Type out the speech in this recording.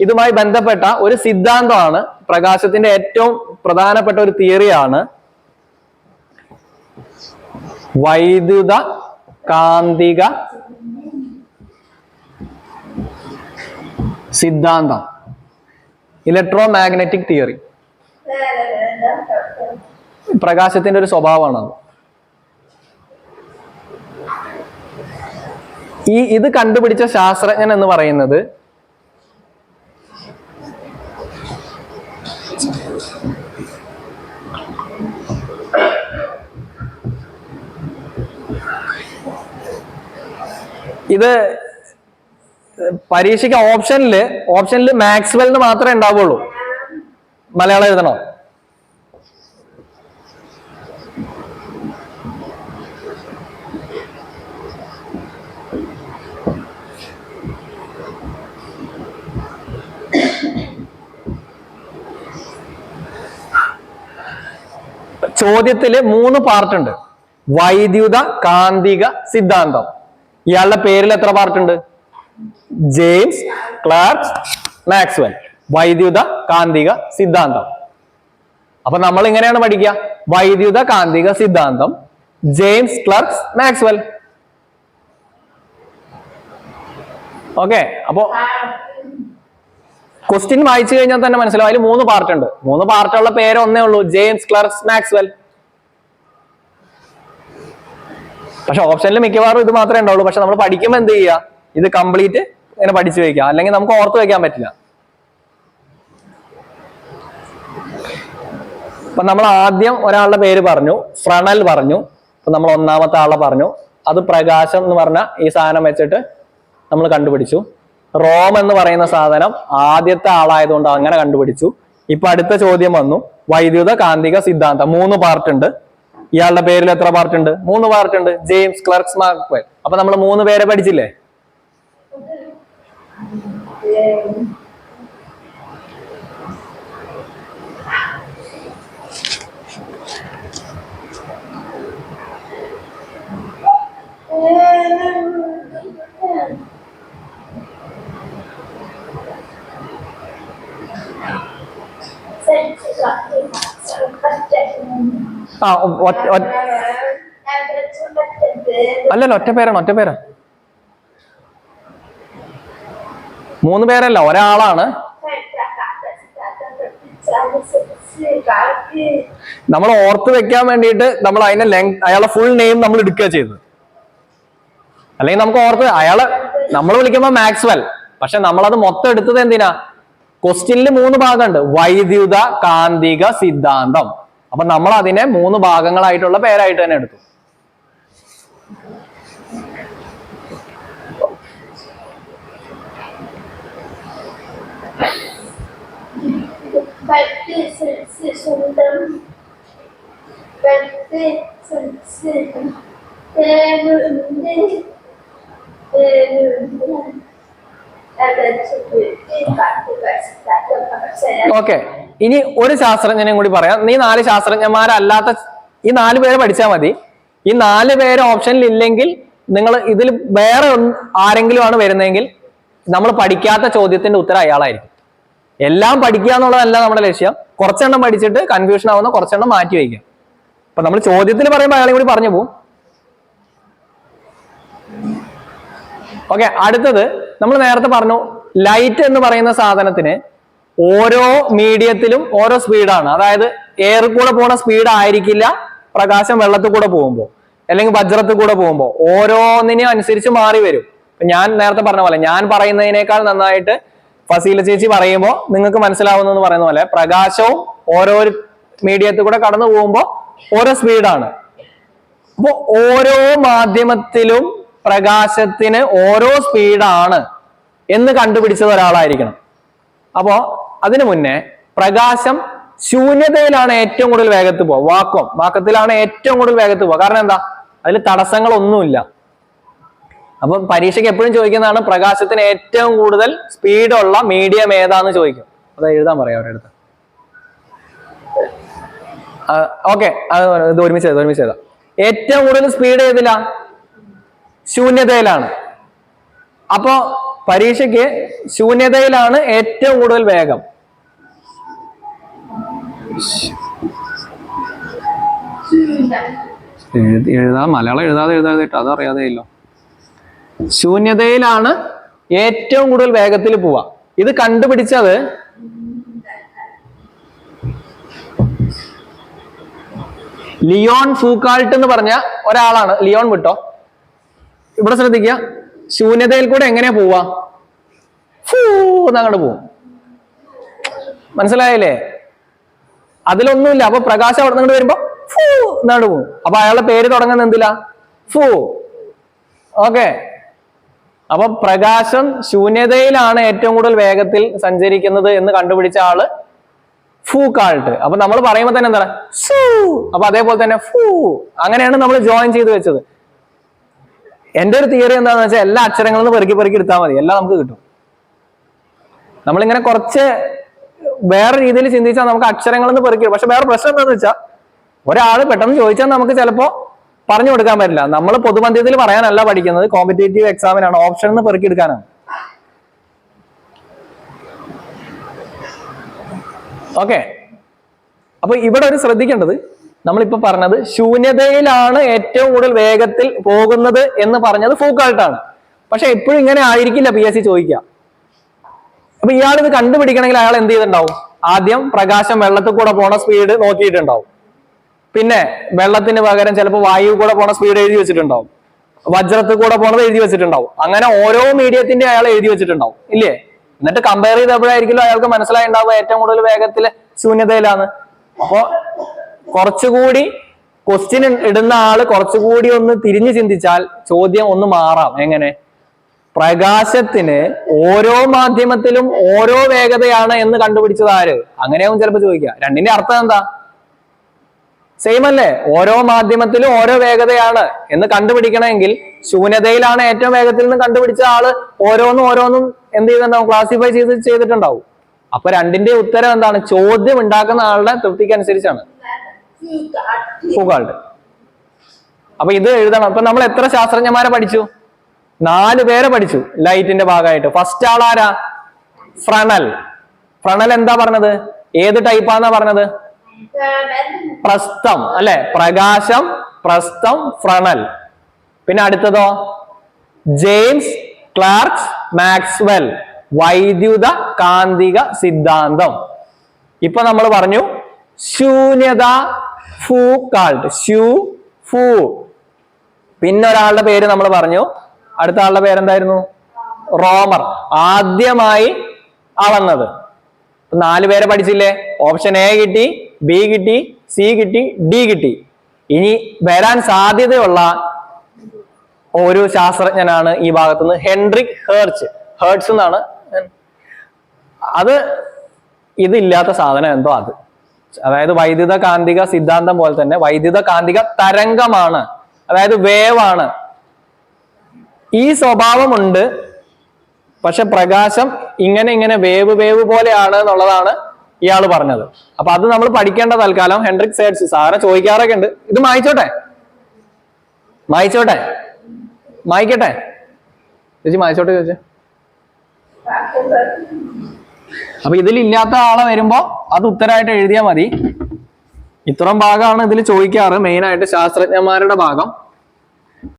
ഇതുമായി ബന്ധപ്പെട്ട ഒരു സിദ്ധാന്തമാണ് പ്രകാശത്തിന്റെ ഏറ്റവും പ്രധാനപ്പെട്ട ഒരു തിയറിയാണ് വൈദ്യുത കാന്തിക സിദ്ധാന്തം. Electromagnetic theory. പ്രകാശത്തിന്റെ ഒരു സ്വഭാവമാണ് അത് ഈ ഇത് കണ്ടുപിടിച്ച ശാസ്ത്രജ്ഞൻ എന്ന് പറയുന്നത് ഇത് പരീക്ഷയ്ക്ക് ഓപ്ഷനിൽ ഓപ്ഷനിൽ മാക്സ്വെൽ മാത്രമേ ഉണ്ടാവുള്ളൂ. മലയാളം എഴുതണോ? ചോദ്യത്തിൽ മൂന്ന് പാർട്ട് ഉണ്ട് വൈദ്യുത കാന്തിക സിദ്ധാന്തം. ഇയാളുടെ പേരിൽ എത്ര പാർട്ട് ഉണ്ട് ജെയിംസ് ക്ലാർക്ക് മാക്സ്വെൽ. വൈദ്യുത കാന്തിക സിദ്ധാന്തം. അപ്പൊ നമ്മൾ ഇങ്ങനെയാണ് പഠിക്കുക. വൈദ്യുത കാന്തിക സിദ്ധാന്തം. James Clerk Maxwell. ഓക്കെ അപ്പോ ക്വസ്റ്റ്യൻ വായിച്ചു കഴിഞ്ഞാൽ തന്നെ മനസ്സിലാവും. അതിൽ മൂന്ന് പാർട്ട് ഉണ്ട്. മൂന്ന് പാർട്ടുള്ള പേര് ഒന്നേ ഉള്ളൂ. James Clerk Maxwell. പക്ഷെ ഓപ്ഷനിൽ മിക്കവാറും ഇത് മാത്രമേ ഉണ്ടാവുള്ളൂ. പക്ഷെ നമ്മൾ പഠിക്കുമ്പോൾ എന്ത് ചെയ്യുക ഇത് കംപ്ലീറ്റ് ഇങ്ങനെ പഠിച്ചു വെക്കുക അല്ലെങ്കിൽ നമുക്ക് ഓർത്ത് വെക്കാൻ പറ്റില്ല. അപ്പൊ നമ്മൾ ആദ്യം ഒരാളുടെ പേര് പറഞ്ഞു. ഫ്രണൽ പറഞ്ഞു. അപ്പൊ നമ്മൾ ഒന്നാമത്തെ ആളെ പറഞ്ഞു. അത് പ്രകാശം എന്ന് പറഞ്ഞ ഈ സാധനം വെച്ചിട്ട് നമ്മൾ കണ്ടുപിടിച്ചു. റോം എന്ന് പറയുന്ന സാധനം ആദ്യത്തെ ആളായതുകൊണ്ട് അങ്ങനെ കണ്ടുപിടിച്ചു. ഇപ്പൊ അടുത്ത ചോദ്യം വന്നു. വൈദ്യുത കാന്തിക സിദ്ധാന്തം. മൂന്ന് പാർട്ട് ഉണ്ട്. ഇയാളുടെ പേരിൽ എത്ര പാർട്ട് ഉണ്ട്? മൂന്ന് പാർട്ട് ഉണ്ട്. ജെയിംസ് ക്ലർക്സ് മാർക്വൽ അപ്പൊ നമ്മൾ മൂന്ന് പേരെ പഠിച്ചില്ലേ? ആ അല്ലല്ലോ ഒറ്റ പേരാണ് ഒറ്റ പേരാ. മൂന്ന് പേരല്ല ഒരാളാണ്. നമ്മൾ ഓർത്ത് വെക്കാൻ വേണ്ടിയിട്ട് നമ്മൾ അതിന്റെ ലെങ് അയാളെ ഫുൾ നെയിം നമ്മൾ എടുക്കുക ചെയ്തത്. അല്ലെങ്കിൽ നമുക്ക് ഓർത്ത് അയാളെ നമ്മൾ വിളിക്കുമ്പോൾ മാക്സ്വെൽ. പക്ഷെ നമ്മളത് മൊത്തം എടുത്തത് എന്തിനാ? ക്വസ്റ്റ്യനിൽ മൂന്ന് ഭാഗമുണ്ട്. വൈദ്യുത കാന്തിക സിദ്ധാന്തം. അപ്പൊ നമ്മൾ അതിനെ മൂന്ന് ഭാഗങ്ങളായിട്ടുള്ള പേരായിട്ട് തന്നെ എടുത്തു. ഓക്കെ ഇനി ഒരു ശാസ്ത്രജ്ഞനെയും കൂടി പറയാം. നീ നാല് ശാസ്ത്രജ്ഞന്മാരല്ലാത്ത ഈ നാല് പേര് പഠിച്ചാൽ മതി. ഈ നാല് പേര് ഓപ്ഷനിൽ ഇല്ലെങ്കിൽ നിങ്ങൾ ഇതിൽ വേറെ ആരെങ്കിലും ആണ് വരുന്നതെങ്കിൽ നമ്മൾ പഠിക്കാത്ത ചോദ്യത്തിന്റെ ഉത്തരം അയാളായിരിക്കും. എല്ലാം പഠിക്കുക എന്നുള്ളതല്ല നമ്മുടെ ലക്ഷ്യം. കുറച്ചെണ്ണം പഠിച്ചിട്ട് കൺഫ്യൂഷൻ ആവുന്ന കുറച്ചെണ്ണം മാറ്റി വയ്ക്കുക. അപ്പൊ നമ്മൾ ചോദ്യത്തിൽ പറയുമ്പോൾ അയാളെ കൂടി പറഞ്ഞു പോകും ഓക്കെ അടുത്തത് നമ്മൾ നേരത്തെ പറഞ്ഞു ലൈറ്റ് എന്ന് പറയുന്ന സാധനത്തിന് ഓരോ മീഡിയത്തിലും ഓരോ സ്പീഡാണ്. അതായത് എയർ കൂടെ പോണ സ്പീഡ് ആയിരിക്കില്ല പ്രകാശം വെള്ളത്തിൽ കൂടെ പോകുമ്പോൾ അല്ലെങ്കിൽ വജ്രത്തിൽ കൂടെ പോകുമ്പോൾ ഓരോന്നിനും അനുസരിച്ച് മാറി വരും. ഞാൻ നേരത്തെ പറഞ്ഞ പോലെ ഞാൻ പറയുന്നതിനേക്കാൾ നന്നായിട്ട് ഫസീല ചേച്ചി പറയുമ്പോൾ നിങ്ങൾക്ക് മനസ്സിലാവുന്നു പറയുന്ന പോലെ പ്രകാശവും ഓരോ മീഡിയത്തിൽ കൂടെ കടന്നു പോകുമ്പോൾ ഓരോ സ്പീഡാണ്. അപ്പൊ ഓരോ മാധ്യമത്തിലും പ്രകാശത്തിന് ഓരോ സ്പീഡാണ് എന്ന് കണ്ടുപിടിച്ചത് ഒരാളായിരിക്കണം. അപ്പോ അതിനു മുന്നേ പ്രകാശം ശൂന്യതയിലാണ് ഏറ്റവും കൂടുതൽ വേഗത്തിൽ പോവുക. വാക്വം വാക്കത്തിലാണ് ഏറ്റവും കൂടുതൽ വേഗത്തിൽ പോവുക. കാരണം എന്താ? അതിൽ തടസ്സങ്ങളൊന്നുമില്ല. അപ്പം പരീക്ഷയ്ക്ക് എപ്പോഴും ചോദിക്കുന്നതാണ് പ്രകാശത്തിന് ഏറ്റവും കൂടുതൽ സ്പീഡുള്ള മീഡിയം ഏതാന്ന് ചോദിക്കും. അത് എഴുതാൻ പറയാം അവരുടെ അടുത്ത്. ഓക്കെ. ഇത് ഒരുമിച്ച് ചെയ്താ ഒരുമിച്ച് ചെയ്താ ഏറ്റവും കൂടുതൽ സ്പീഡ് ഏതില്ല ശൂന്യതയിലാണ്. അപ്പോ പരീക്ഷയ്ക്ക് ശൂന്യതയിലാണ് ഏറ്റവും കൂടുതൽ വേഗം. എഴുതി മലയാളം എഴുതാതെ എഴുതാതെ അതറിയാതെയല്ലോ ശൂന്യതയിലാണ് ഏറ്റവും കൂടുതൽ വേഗത്തിൽ പോവാ. ഇത് കണ്ടുപിടിച്ചത് ലിയോൺ ഫൂക്കാൾട്ട് എന്ന് പറഞ്ഞ ഒരാളാണ്. ലിയോൺ വിട്ടോ? ഇവിടെ ശ്രദ്ധിക്കുക ശൂന്യതയിൽ കൂടെ എങ്ങനെയാ പോവാ? ഫൂ എന്നങ്ങോട്ട് പോവും. മനസ്സിലായില്ലേ? അതിലൊന്നുമില്ല. അപ്പൊ പ്രകാശം അവിടെ നിന്ന് വരുമ്പോ ഫൂ എന്നാണ് പോകും അപ്പൊ അയാളുടെ പേര് തുടങ്ങുന്ന എന്തില്ല ഫൂ. ഓക്കെ. അപ്പൊ പ്രകാശം ശൂന്യതയിലാണ് ഏറ്റവും കൂടുതൽ വേഗത്തിൽ സഞ്ചരിക്കുന്നത് എന്ന് കണ്ടുപിടിച്ച ആൾ ഫൂ കാൾട്ട്. അപ്പൊ നമ്മൾ പറയുമ്പോൾ തന്നെ എന്താണ്? സൂ. അപ്പൊ അതേപോലെ തന്നെ ഫൂ. അങ്ങനെയാണ് നമ്മൾ ജോയിൻ ചെയ്ത് വെച്ചത്. എന്റെ ഒരു തിയറി എന്താണെന്ന് വെച്ചാൽ എല്ലാ അക്ഷരങ്ങളും പെറുക്കി പെറുക്കി എടുത്താൽ മതി. എല്ലാം നമുക്ക് കിട്ടും. നമ്മളിങ്ങനെ കുറച്ച് വേറെ രീതിയിൽ ചിന്തിച്ചാൽ നമുക്ക് അക്ഷരങ്ങളിൽ നിന്ന് പെറുക്കി പക്ഷെ വേറെ പ്രശ്നം എന്താണെന്ന് വെച്ചാൽ ഒരാൾ പെട്ടെന്ന് ചോദിച്ചാൽ നമുക്ക് ചിലപ്പോൾ പറഞ്ഞു കൊടുക്കാൻ പറ്റില്ല. നമ്മൾ പൊതുമധ്യത്തിൽ പറയാനല്ല പഠിക്കുന്നത്. കോമ്പറ്റേറ്റീവ് എക്സാമിനാണ് ഓപ്ഷൻ എന്ന് പെറുക്കി എടുക്കാനാണ്. ഓക്കെ അപ്പൊ ഇവിടെ ഒരു ശ്രദ്ധിക്കേണ്ടത് നമ്മളിപ്പോ പറഞ്ഞത് ശൂന്യതയിലാണ് ഏറ്റവും കൂടുതൽ വേഗത്തിൽ പോകുന്നത് എന്ന് പറഞ്ഞത് ഫൂക്കാൾട്ടാണ് പക്ഷെ എപ്പോഴും ഇങ്ങനെ ആയിരിക്കില്ല പി എസ് സി ചോദിക്കുക. അപ്പൊ ഇയാൾ ഇത് കണ്ടുപിടിക്കണമെങ്കിൽ അയാൾ എന്ത് ചെയ്തിട്ടുണ്ടാവും? ആദ്യം പ്രകാശം വെള്ളത്തിൽ കൂടെ പോണ സ്പീഡ് നോക്കിയിട്ടുണ്ടാവും. പിന്നെ വെള്ളത്തിന് പകരം ചിലപ്പോൾ വായു കൂടെ പോണ സ്പീഡ് എഴുതി വെച്ചിട്ടുണ്ടാവും. വജ്രത്തിൽ കൂടെ പോണത് എഴുതി വെച്ചിട്ടുണ്ടാവും. അങ്ങനെ ഓരോ മീഡിയത്തിന്റെ അയാൾ എഴുതി വെച്ചിട്ടുണ്ടാവും. ഇല്ലേ? എന്നിട്ട് കമ്പയർ ചെയ്തപ്പോഴായിരിക്കും അയാൾക്ക് മനസ്സിലായി മനസ്സിലായിണ്ടാവുക ഏറ്റവും കൂടുതൽ വേഗത്തിൽ ശൂന്യതയിലാണ് അപ്പോ കുറച്ചുകൂടി ക്വസ്റ്റ്യൻ ഇടുന്ന ആൾ കുറച്ചുകൂടി ഒന്ന് തിരിഞ്ഞു ചിന്തിച്ചാൽ ചോദ്യം ഒന്ന് മാറാം. എങ്ങനെ? പ്രകാശത്തിന് ഓരോ മാധ്യമത്തിലും ഓരോ വേഗതയാണ് എന്ന് കണ്ടുപിടിച്ചത് ആര്? അങ്ങനെയാവും ചിലപ്പോൾ ചോദിക്കുക. രണ്ടിന്റെ അർത്ഥം എന്താ? സെയിം അല്ലേ? ഓരോ മാധ്യമത്തിലും ഓരോ വേഗതയാണ് എന്ന് കണ്ടുപിടിക്കണമെങ്കിൽ ശൂന്യതയിലാണ് ഏറ്റവും വേഗത്തിൽ നിന്ന് കണ്ടുപിടിച്ച ആൾ ഓരോന്നും ഓരോന്നും എന്ത് ചെയ്തിട്ടുണ്ടാവും ക്ലാസിഫൈ ചെയ്ത് ചെയ്തിട്ടുണ്ടാവും. അപ്പൊ രണ്ടിന്റെ ഉത്തരം എന്താണ്? ചോദ്യം ഉണ്ടാക്കുന്ന ആളുടെ തൃപ്തിക്ക് അനുസരിച്ചാണ്. ഫുഗാൾഡ് അപ്പൊ ഇത് എഴുതണം. അപ്പൊ നമ്മൾ എത്ര ശാസ്ത്രജ്ഞന്മാരെ പഠിച്ചു? നാല് പേരെ പഠിച്ചു ലൈറ്റിന്റെ ഭാഗമായിട്ട്. First ആളാരാ Fresnel. ഫ്രണൽ എന്താ പറഞ്ഞത്? ഏത് ടൈപ്പാന്നാ പറഞ്ഞത്? പ്രസ്തം അല്ലെ? പ്രകാശം പ്രസ്തം ഫ്രണൽ. പിന്നെ അടുത്തതോ? James Clerk's Maxwell. വൈദ്യുത കാന്തിക സിദ്ധാന്തം. ഇപ്പൊ നമ്മൾ പറഞ്ഞു ശൂന്യത ഫൂ കാൾട്ട് ശൂ ഫൂ. പിന്നൊരാളുടെ പേര് നമ്മൾ പറഞ്ഞു അടുത്ത ആളുടെ പേരെന്തായിരുന്നു? റോമർ. ആദ്യമായി അളന്നത് നാല് പേരെ പഠിച്ചില്ലേ? ഓപ്ഷൻ എ കിട്ടി ബി കിട്ടി സി കിട്ടി ഡി കിട്ടി. ഇനി വരാൻ സാധ്യതയുള്ള ഒരു ശാസ്ത്രജ്ഞനാണ് ഈ ഭാഗത്തുനിന്ന് ഹെൻറിക് ഹേർച്ച് ഹേർട്സ് എന്നാണ്. അത് ഇതില്ലാത്ത സാധനം എന്തോ അത്. അതായത് വൈദ്യുത കാന്തിക സിദ്ധാന്തം പോലെ തന്നെ വൈദ്യുത കാന്തിക തരംഗമാണ്. അതായത് വേവ് ആണ് ഈ സ്വഭാവമുണ്ട്. പക്ഷെ പ്രകാശം ഇങ്ങനെ ഇങ്ങനെ വേവ് വേവ് പോലെയാണ് എന്നുള്ളതാണ് ഇയാൾ പറഞ്ഞത്. അപ്പൊ അത് നമ്മൾ പഠിക്കേണ്ട തൽക്കാലം. ഹെൻഡ്രിക് സേഡ്സ് സാറിനെ ചോദിക്കാറൊക്കെ ഉണ്ട്. ഇത് മായിച്ചോട്ടെ? മായിച്ചോട്ടെ? മായിക്കട്ടെ? ചേച്ചി മായിച്ചോട്ടെ ചോദിച്ചേ. അപ്പൊ ഇതിലില്ലാത്ത ആളെ വരുമ്പോ അത് ഉത്തരമായിട്ട് എഴുതിയാൽ മതി. ഇത്രയും ഭാഗമാണ് ഇതിൽ ചോദിക്കാറ്. മെയിനായിട്ട് ശാസ്ത്രജ്ഞന്മാരുടെ ഭാഗം.